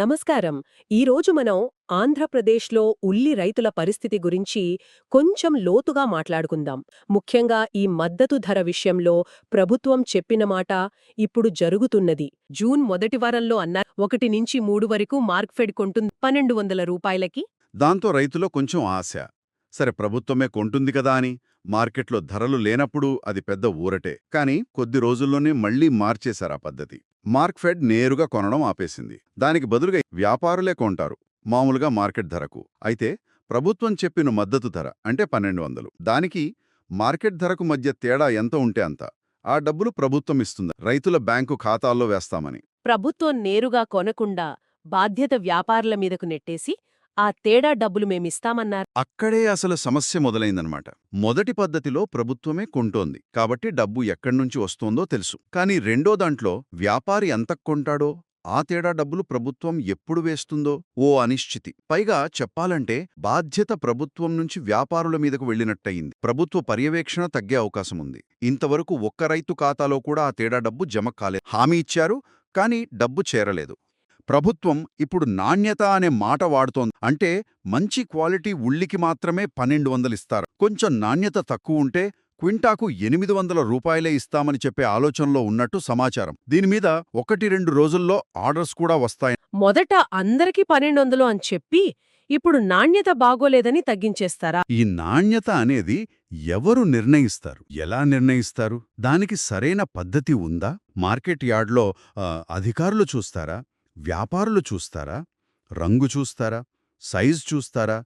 నమస్కారం. ఈరోజు మనం ఆంధ్రప్రదేశ్లో ఉల్లి రైతుల పరిస్థితి గురించి కొంచెం లోతుగా మాట్లాడుకుందాం. ముఖ్యంగా ఈ మద్దతు ధర విషయంలో ప్రభుత్వం చెప్పిన మాట ఇప్పుడు జరుగుతున్నది. జూన్ మొదటి వారంలో అన్నారు ఒకటి నుంచి మూడు వరకు మార్క్ఫెడ్ కొంటుంది పన్నెండు వందల రూపాయలకి. దాంతో రైతులో కొంచెం ఆశ. సరే ప్రభుత్వమే కొంటుంది కదా అని మార్కెట్లో ధరలు లేనప్పుడు అది పెద్ద ఊరటే. కానీ కొద్ది రోజుల్లోనే మళ్ళీ మార్చేశారు ఆ పద్ధతి. మార్క్ఫెడ్ నేరుగా కొనడం ఆపేసింది. దానికి బదులుగా వ్యాపారులే కొంటారు. మామూలుగా మార్కెట్ ధరకు. అయితే ప్రభుత్వం చెప్పిన మద్దతు ధర అంటే పన్నెండు వందలు. దానికి మార్కెట్ ధరకు మధ్య తేడా ఎంత ఉంటే అంత. ఆ డబ్బులు ప్రభుత్వం ఇస్తుంది. రైతుల బ్యాంకు ఖాతాల్లో వేస్తామని. ప్రభుత్వం నేరుగా కొనకుండా బాధ్యత వ్యాపారుల మీదకు నెట్టేసి ఆ తేడా డబ్బులు మేమిస్తామన్నారు. అక్కడే అసలు సమస్య మొదలైందనమాట మొదటి పద్ధతిలో ప్రభుత్వమే కొంటోంది. కాబట్టి డబ్బు ఎక్కడ్నుంచి వస్తోందో తెలుసు. కానీ రెండో దాంట్లో వ్యాపారి ఎంత కొంటాడో ఆ తేడా డబ్బులు ప్రభుత్వం ఎప్పుడు వేస్తుందో ఓ అనిశ్చితి. పైగా చెప్పాలంటే బాధ్యత ప్రభుత్వం నుంచి వ్యాపారుల మీదకు వెళ్ళినట్టయింది ప్రభుత్వ పర్యవేక్షణ తగ్గే అవకాశముంది. ఇంతవరకు ఒక్క రైతు ఖాతాలో కూడా ఆ తేడా డబ్బు జమ కాలేదు హామీ ఇచ్చారు కానీ డబ్బు చేరలేదు. ప్రభుత్వం ఇప్పుడు నాణ్యత అనే మాట వాడుతోంది. అంటే మంచి క్వాలిటీ ఉల్లికి మాత్రమే పన్నెండు వందలిస్తారు కొంచెం నాణ్యత తక్కువ ఉంటే క్వింటాకు ఎనిమిది వందల రూపాయలే ఇస్తామని చెప్పే ఆలోచనలో ఉన్నట్టు సమాచారం. దీనిమీద ఒకటి రెండు రోజుల్లో ఆర్డర్స్ కూడా వస్తాయి మొదట అందరికీ పన్నెండొందలు అని చెప్పి ఇప్పుడు నాణ్యత బాగోలేదని తగ్గించేస్తారా? ఈ నాణ్యత అనేది ఎవరు నిర్ణయిస్తారు? ఎలా నిర్ణయిస్తారు? దానికి సరైన పద్ధతి ఉందా? మార్కెట్ యార్డ్లో అధికారులు చూస్తారా? వ్యాపారులు చూస్తారా? రంగు చూస్తారా? సైజ్ చూస్తారా?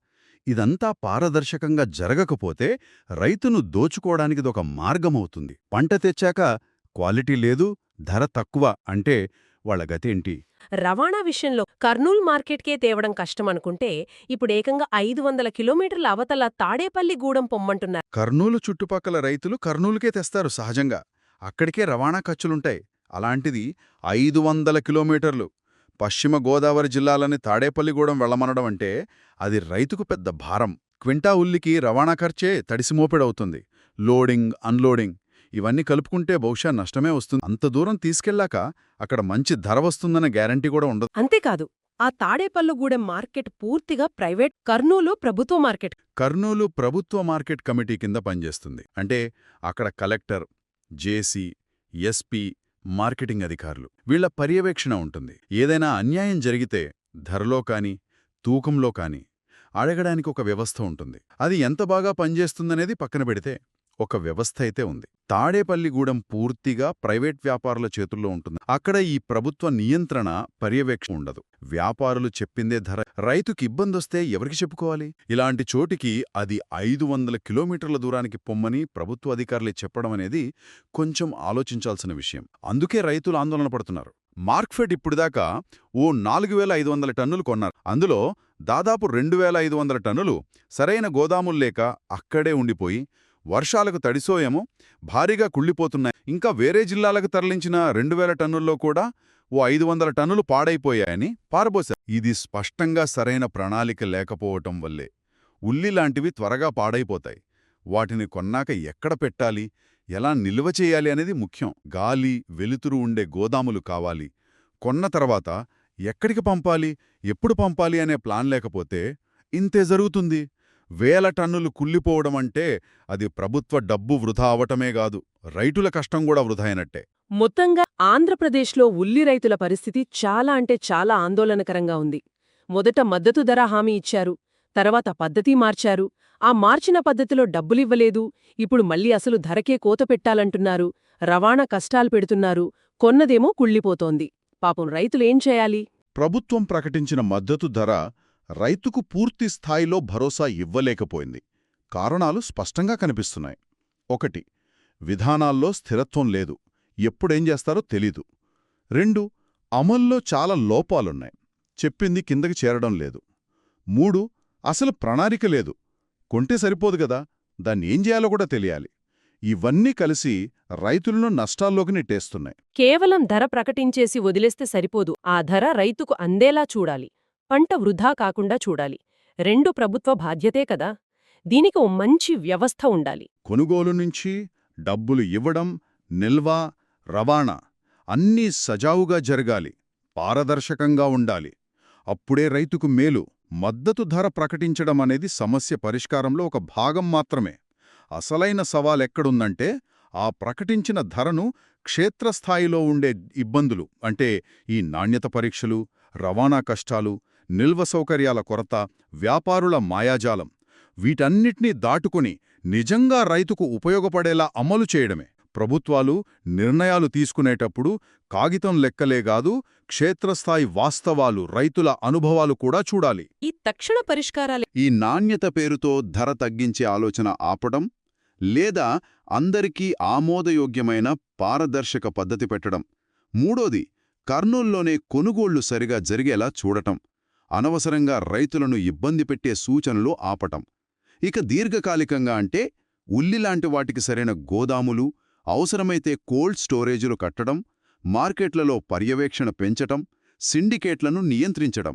ఇదంతా పారదర్శకంగా జరగకపోతే రైతును దోచుకోవడానికిదొక మార్గమవుతుంది. పంట తెచ్చాక క్వాలిటీ లేదు ధర తక్కువ అంటే వాళ్ళ గతేంటి రవాణా విషయంలో కర్నూల్ మార్కెట్కే తేవడం కష్టమనుకుంటే ఇప్పుడు ఏకంగా ఐదు వందల కిలోమీటర్ల అవతల తాడేపల్లి గూడెం పొమ్మంటున్నారు. కర్నూలు చుట్టుపక్కల రైతులు కర్నూలుకే తెస్తారు సహజంగా. అక్కడికే రవాణా ఖర్చులుంటాయి. అలాంటిది ఐదు వందల కిలోమీటర్లు. పశ్చిమ గోదావరి జిల్లాలని తాడేపల్లిగూడెం వెళ్ళమనడం అంటే అది రైతుకు పెద్ద భారం. క్వింటా ఉల్లికి రవాణా ఖర్చే తడిసిమోపెడవుతుంది లోడింగ్ అన్లోడింగ్ ఇవన్నీ కలుపుకుంటే బహుశా నష్టమే వస్తుంది. అంత దూరం తీసుకెళ్ళాక అక్కడ మంచి ధర వస్తుందన్న గ్యారంటీ కూడా ఉండదు. అంతేకాదు ఆ తాడేపల్లిగూడెం మార్కెట్ పూర్తిగా ప్రైవేట్ కర్నూలు ప్రభుత్వ మార్కెట్. కర్నూలు ప్రభుత్వ మార్కెట్ కమిటీ కింద పనిచేస్తుంది. అంటే అక్కడ కలెక్టర్ జేసీ ఎస్పీ మార్కెటింగ్ అధికారులు. వీళ్ళ పర్యవేక్షణ ఉంటుంది. ఏదైనా అన్యాయం జరిగితే ధరలో కాని తూకంలో కాని అడగడానికి ఒక వ్యవస్థ ఉంటుంది. అది ఎంత బాగా పనిచేస్తుందనేది పక్కన పెడితే ఒక వ్యవస్థ అయితే ఉంది. తాడేపల్లిగూడెం పూర్తిగా ప్రైవేట్ వ్యాపారుల చేతుల్లో ఉంటుంది. అక్కడ ఈ ప్రభుత్వ నియంత్రణ పర్యవేక్షణ ఉండదు. వ్యాపారులు చెప్పిందే ధర. రైతుకి ఇబ్బందొస్తే ఎవరికి చెప్పుకోవాలి? ఇలాంటి చోటికి అది ఐదు వందల కిలోమీటర్ల దూరానికి పొమ్మని ప్రభుత్వ అధికారులు చెప్పడం అనేది కొంచెం ఆలోచించాల్సిన విషయం. అందుకే రైతులు ఆందోళన పడుతున్నారు. మార్క్ఫెడ్ ఇప్పుడుదాకా ఓ నాలుగు వేల ఐదు వందల టన్నులు కొన్నారు. అందులో దాదాపు రెండు వేల ఐదు వందల టన్నులు సరైన గోదాములు లేక అక్కడే ఉండిపోయి వర్షాలకు తడిసోయేమో భారీగా కుళ్ళిపోతున్నాయి. ఇంకా వేరే జిల్లాలకు తరలించిన రెండు టన్నుల్లో కూడా ఓ ఐదు వందల టన్నులు పాడైపోయాయని పారబోశారు. ఇది స్పష్టంగా సరైన ప్రణాళిక లేకపోవటం వల్లే ఉల్లి లాంటివి త్వరగా పాడైపోతాయి. వాటిని కొన్నాక ఎక్కడ పెట్టాలి? ఎలా నిల్వ చేయాలి అనేది ముఖ్యం. గాలి వెలుతురు ఉండే గోదాములు కావాలి. కొన్న తర్వాత ఎక్కడికి పంపాలి? ఎప్పుడు పంపాలి అనే ప్లాన్ లేకపోతే ఇంతే జరుగుతుంది. వేల టన్నులు కుళ్ళిపోవడం అంటే అది ప్రభుత్వ డబ్బు వృధా అవటమే కాదు రైతుల కష్టం కూడా వృధా అయినట్టే. మొత్తంగా ఆంధ్రప్రదేశ్లో ఉల్లి రైతుల పరిస్థితి చాలా అంటే చాలా ఆందోళనకరంగా ఉంది. మొదట మద్దతు ధర హామీ ఇచ్చారు తర్వాత పద్ధతి మార్చారు. ఆ మార్చిన పద్ధతిలో డబ్బులివ్వలేదు ఇప్పుడు మళ్ళీ అసలు ధరకే కోత పెట్టాలంటున్నారు రవాణా కష్టాలు పెడుతున్నారు కొన్నదేమో కుళ్ళిపోతోంది. పాపం రైతులేం చేయాలి? ప్రభుత్వం ప్రకటించిన మద్దతు ధర రైతుకు పూర్తి స్థాయిలో భరోసా ఇవ్వలేకపోయింది. కారణాలు స్పష్టంగా కనిపిస్తున్నాయి. ఒకటి విధానాల్లో స్థిరత్వం లేదు. ఎప్పుడేం చేస్తారో తెలీదు. రెండు అమల్లో చాలా లోపాలున్నాయి. చెప్పింది కిందకి చేరడం లేదు. మూడు అసలు ప్రణాళిక లేదు. కొంటే సరిపోదు గదా దాన్ని ఏం చేయాలో కూడా తెలియాలి. ఇవన్నీ కలిసి రైతులను నష్టాల్లోకి నెట్టేస్తున్నాయి. కేవలం ధర ప్రకటించేసి వదిలేస్తే సరిపోదు. ఆ ధర రైతుకు అందేలా చూడాలి. పంట వృధా కాకుండా చూడాలి. రెండు ప్రభుత్వ బాధ్యతే కదా. దీనికి ఓ మంచి వ్యవస్థ ఉండాలి. కొనుగోలు నుంచి డబ్బులు ఇవ్వడం నిల్వ రవాణా అన్నీ సజావుగా జరగాలి. పారదర్శకంగా ఉండాలి. అప్పుడే రైతుకు మేలు. మద్దతు ధర ప్రకటించడం అనేది సమస్య పరిష్కారంలో ఒక భాగం మాత్రమే. అసలైన సవాలెక్కడుందంటే ఆ ప్రకటించిన ధరను క్షేత్రస్థాయిలో ఉండే ఇబ్బందులు. అంటే ఈ నాణ్యత పరీక్షలు రవాణా కష్టాలు నిల్వ సౌకర్యాల కొరత వ్యాపారుల మాయాజాలం వీటన్నిటినీ దాటుకుని నిజంగా రైతుకు ఉపయోగపడేలా అమలు చేయడమే. ప్రభుత్వాలు నిర్ణయాలు తీసుకునేటప్పుడు కాగితం లెక్కలేగాదు క్షేత్రస్థాయి వాస్తవాలు రైతుల అనుభవాలు కూడా చూడాలి. ఈ తక్షణ పరిష్కారాలే ఈ నాణ్యత పేరుతో ధర తగ్గించే ఆలోచన ఆపడం లేదా అందరికీ ఆమోదయోగ్యమైన పారదర్శక పద్ధతి పెట్టడం. మూడోది కర్నూల్లోనే కొనుగోళ్ళు సరిగా జరిగేలా చూడటం. అనవసరంగా రైతులను ఇబ్బంది పెట్టే సూచనలు ఆపటం. ఇక దీర్ఘకాలికంగా అంటే ఉల్లిలాంటి వాటికి సరైన గోదాములు అవసరమైతే కోల్డ్ స్టోరేజులు కట్టడం మార్కెట్లలో పర్యవేక్షణ పెంచటం సిండికేట్లను నియంత్రించడం